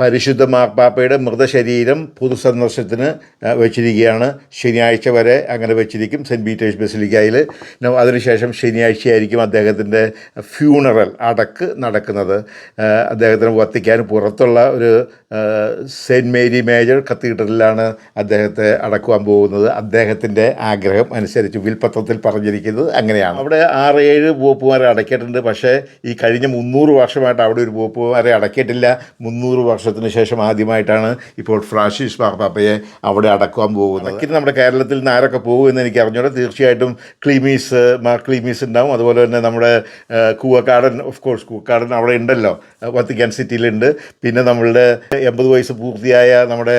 പരിശുദ്ധ മാർപ്പാപ്പയുടെ മൃതശരീരം പൊതുസന്ദർശനത്തിന് വെച്ചിരിക്കുകയാണ്. ശനിയാഴ്ച വരെ അങ്ങനെ വെച്ചിരിക്കും സെന്റ് പീറ്റേഴ്സ് ബസിലിക്കയിൽ. അതിനുശേഷം ശനിയാഴ്ചയായിരിക്കും അദ്ദേഹത്തിന്റെ ഫ്യൂണറൽ അടക്ക് നടക്കുന്നത്. അദ്ദേഹത്തിന് വത്തിക്കാൻ പുറത്തുള്ള ഒരു സെന്റ് മേരി മേജർ കത്തീഡ്രലിലാണ് അദ്ദേഹത്തെ അടക്കുവാൻ പോകുന്നത്. അദ്ദേഹത്തിന്റെ ആഗ്രഹം അനുസരിച്ച് വിൽപ്പത്രത്തിൽ പറഞ്ഞിരിക്കുന്നത് അങ്ങനെയാണ്. അവിടെ ആറ് ഏഴ് പോപ്പുമാരെ അടക്കിയിട്ടുണ്ട്. പക്ഷേ ഈ കഴിഞ്ഞ മുന്നൂറ് വർഷമായിട്ട് അവിടെ ഒരു പോപ്പുമാരെ അടക്കിയിട്ടില്ല. മുന്നൂറ് വർഷത്തിന് ശേഷം ആദ്യമായിട്ടാണ് ഇപ്പോൾ ഫ്രാൻസിസ് മാർപ്പാപ്പയെ അവിടെ അടക്കുവാൻ പോകുന്നത്. അടക്കിന് നമ്മുടെ കേരളത്തിൽ നിന്ന് ആരൊക്കെ പോകും എന്ന് എനിക്ക് അറിഞ്ഞൂടെ. തീർച്ചയായിട്ടും ക്ലീമീസ് മാർ ക്ലീമീസ് ഉണ്ടാവും. അതുപോലെ തന്നെ നമ്മുടെ കൂവക്കാടൻ ഓഫ് കോഴ്സ് കൂവക്കാടൻ അവിടെ ഉണ്ടല്ലോ. വത്തിക്കാൻ സിറ്റിയിലുണ്ട്. പിന്നെ നമ്മളുടെ എൺപത് വയസ്സ് പൂർത്തിയായ നമ്മുടെ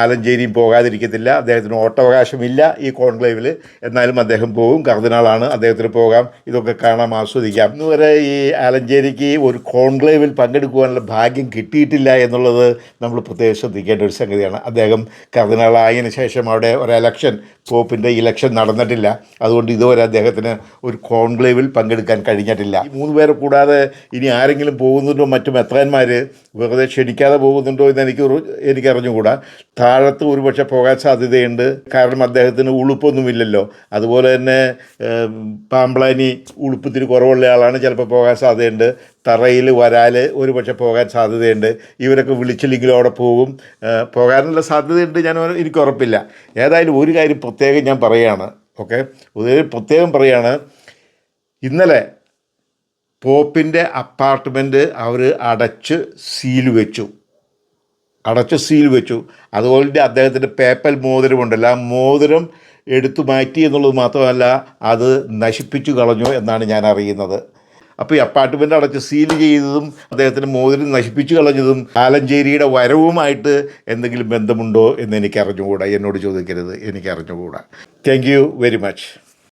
ആലഞ്ചേരിയും പോകാതിരിക്കത്തില്ല. അദ്ദേഹത്തിന് ഓട്ടവകാശമില്ല ഈ കോൺക്ലേവിൽ. എന്നാലും അദ്ദേഹം പോകും. കർദിനാളാണ് അദ്ദേഹത്തിന് പോകാം. ഇതൊക്കെ കാണാം ആസ്വദിക്കാം. ഇന്നുവരെ ഈ ആലഞ്ചേരിക്ക് ഒരു കോൺക്ലേവിൽ പങ്കെടുക്കുവാനുള്ള ഭാഗ്യം കിട്ടിയിട്ടില്ല എന്നുള്ളത് നമ്മൾ പ്രത്യേകം ശ്രദ്ധിക്കേണ്ട ഒരു സംഗതിയാണ്. അദ്ദേഹം കർദിനാളായതിനു ശേഷം അവിടെ ഒരു എലക്ഷൻ പോപ്പിന്റെ ഇലക്ഷൻ നടന്നിട്ടില്ല. അതുകൊണ്ട് ഇതുവരെ അദ്ദേഹത്തിന് ഒരു കോൺക്ലേവിൽ പങ്കെടുക്കാൻ കഴിഞ്ഞിട്ടില്ല. ഈ മൂന്ന് പേരെ കൂടാതെ ഇനി ആരെങ്കിലും പോകുന്നുണ്ടോ മറ്റു മെത്രാന്മാർ വെറുതെ ക്ഷണിക്കാതെ പോകുന്നുണ്ടോ എന്ന് എനിക്ക് എനിക്കറിഞ്ഞുകൂടാ. താഴത്ത് ഒരുപക്ഷെ പോകാൻ സാധ്യതയുണ്ട്. കാരണം അദ്ദേഹത്തിന് ഉളുപ്പൊന്നുമില്ലല്ലോ. അതുപോലെ തന്നെ പാമ്പ്ലാനി ഉളുപ്പത്തിന് കുറവുള്ള ആളാണ്. ചിലപ്പോൾ പോകാൻ സാധ്യതയുണ്ട്. തറയിൽ വരാൽ ഒരുപക്ഷെ പോകാൻ സാധ്യതയുണ്ട്. ഇവരൊക്കെ വിളിച്ചില്ലെങ്കിലും അവിടെ പോകും. പോകാനുള്ള സാധ്യതയുണ്ട്. ഞാൻ എനിക്ക് ഉറപ്പില്ല. ഏതായാലും ഒരു കാര്യം പ്രത്യേകം ഞാൻ പറയുകയാണ്. ഓക്കെ? ഒരു പ്രത്യേകം പറയുകയാണ്. ഇന്നലെ പോപ്പിന്റെ അപ്പാർട്ട്മെന്റ് അവർ അടച്ച് സീൽ വെച്ചു. അടച്ച് സീൽ വെച്ചു. അതുപോലെ അദ്ദേഹത്തിന്റെ പേപ്പൽ മോതിരമുണ്ടല്ല. ആ മോതിരം എടുത്തു മാറ്റി എന്നുള്ളത് മാത്രമല്ല അത് നശിപ്പിച്ചു കളഞ്ഞു എന്നാണ് ഞാൻ അറിയുന്നത്. അപ്പോൾ ഈ അപ്പാർട്ട്മെന്റ് അടച്ച് സീൽ ചെയ്തതും അദ്ദേഹത്തിന് മോതിരം നശിപ്പിച്ചു കളഞ്ഞതും ആലഞ്ചേരിയുടെ വരവുമായിട്ട് എന്തെങ്കിലും ബന്ധമുണ്ടോ എന്ന് എനിക്ക് അറിഞ്ഞുകൂടാ എന്നോട് ചോദിക്കരുത്. എനിക്ക് അറിഞ്ഞുകൂടാ താങ്ക് യു വെരി മച്ച്